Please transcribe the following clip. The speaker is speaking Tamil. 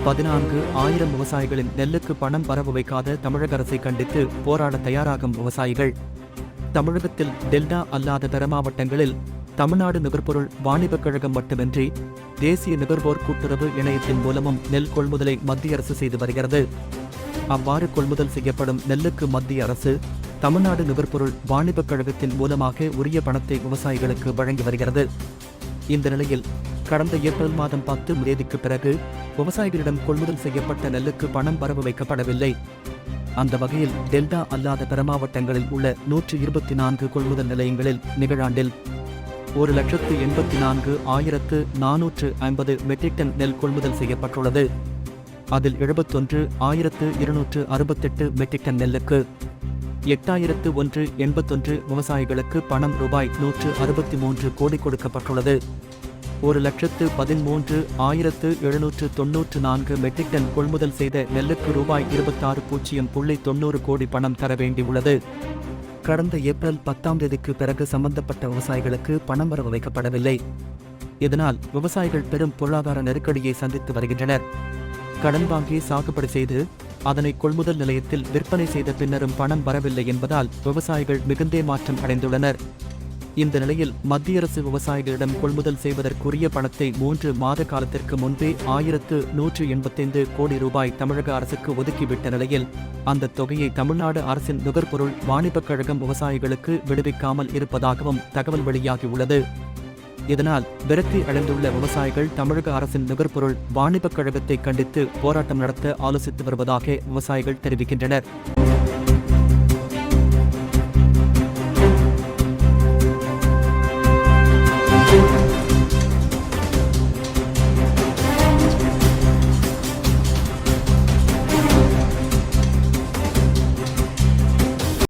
பதினான்கு ஆயிரம் விவசாயிகளின் நெல்லுக்கு பணம் பரவ வைக்காத தமிழக அரசை கண்டித்து போராட தயாராகும் விவசாயிகள். தமிழகத்தில் டெல்டா அல்லாத தர மாவட்டங்களில் தமிழ்நாடு நுகர்பொருள் வாணிபக் கழகம் மட்டுமின்றி தேசிய நுகர்வோர் கூட்டுறவு இணையத்தின் மூலமும் நெல் கொள்முதலை மத்திய அரசு செய்து வருகிறது. அவ்வாறு கொள்முதல் செய்யப்படும் நெல்லுக்கு மத்திய அரசு தமிழ்நாடு நுகர்பொருள் வாணிபக் கழகத்தின் மூலமாக உரிய பணத்தை விவசாயிகளுக்கு வழங்கி வருகிறது. இந்த நிலையில் கடந்த ஏப்ரல் மாதம் பத்து தேதிக்கு பிறகு விவசாயிகளிடம் கொள்முதல் செய்யப்பட்ட நெல்லுக்கு பணம் வரவு வைக்கப்படவில்லை. அந்த வகையில் டெல்டா அல்லாத பிற மாவட்டங்களில் உள்ள நூற்று இருபத்தி நான்கு கொள்முதல் நிலையங்களில் நிகழாண்டில் ஒரு லட்சத்து எண்பத்தி நான்கு ஆயிரத்து நானூற்று ஐம்பது மெட்ரிக் டன் நெல் கொள்முதல் செய்யப்பட்டுள்ளது. அதில் எழுபத்தொன்று ஆயிரத்து இருநூற்று அறுபத்தெட்டு மெட்ரிக் டன் நெல்லுக்கு எட்டாயிரத்து ஒன்று எண்பத்தொன்று விவசாயிகளுக்கு பணம் ரூபாய் நூற்று அறுபத்தி மூன்று கோடி கொடுக்கப்பட்டுள்ளது. ஒரு லட்சத்து பதிமூன்று ஆயிரத்து எழுநூற்று தொன்னூற்று நான்கு மெட்ரிக் டன் கொள்முதல் செய்த நெல்லுக்கு ரூபாய் இருபத்தாறு பூஜ்ஜியம் புள்ளி தொண்ணூறு கோடி பணம் தர வேண்டியுள்ளது. கடந்த ஏப்ரல் பத்தாம் தேதிக்கு பிறகு சம்பந்தப்பட்ட விவசாயிகளுக்கு பணம் வரவு வைக்கப்படவில்லை. இதனால் விவசாயிகள் பெரும் பொருளாதார நெருக்கடியை சந்தித்து வருகின்றனர். கடன் வாங்கி சாகுபடி செய்து அதனை கொள்முதல் நிலையத்தில் விற்பனை செய்த பின்னரும் பணம் வரவில்லை என்பதால் விவசாயிகள் மிகுந்தே மாற்றம் அடைந்துள்ளனர். இந்த நிலையில் மத்திய அரசு விவசாயிகளிடம் கொள்முதல் செய்வதற்குரிய பணத்தை மூன்று மாத காலத்திற்கு முன்பே ஆயிரத்து நூற்று எண்பத்தைந்து கோடி ரூபாய் தமிழக அரசுக்கு ஒதுக்கிவிட்ட நிலையில் அந்த தொகையை தமிழ்நாடு அரசின் நுகர்பொருள் வாணிபக் கழகம் விவசாயிகளுக்கு விடுவிக்காமல் இருப்பதாகவும் தகவல் வெளியாகியுள்ளது. இதனால் விரக்தி அடைந்துள்ள விவசாயிகள் தமிழக அரசின் நுகர்பொருள் வாணிபக் கழகத்தை கண்டித்து போராட்டம் நடத்த ஆலோசித்து வருவதாக விவசாயிகள் தெரிவிக்கின்றனர்.